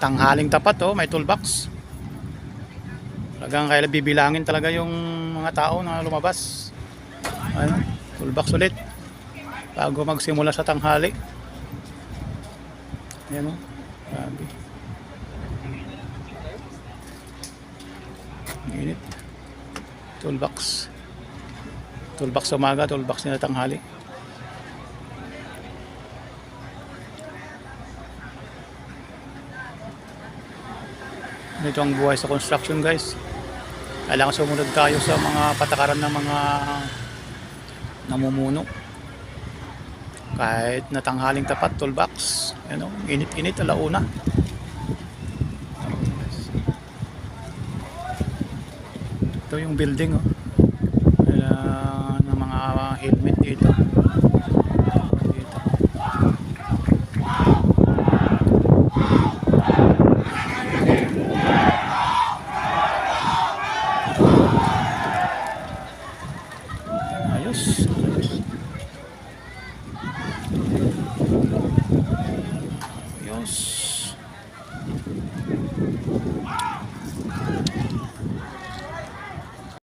tanghaling tapat oh, may toolbox. Talagang kaya bibilangin talaga yung mga tao na lumabas. Ayun, toolbox ulit. Bago magsimula sa tanghali. Ayan oh. Grabe. Init. Toolbox. Toolbox umaga, toolbox na tanghali. Ito ang buhay sa construction guys. Kailangan sumunod tayo sa mga patakaran ng mga namumuno. Kahit natanghaling tapat, toolbox. Ano, init-init, alauna. Ito yung building oh. Kailangan ng mga helmet dito. Dito. Ayos. Ayos.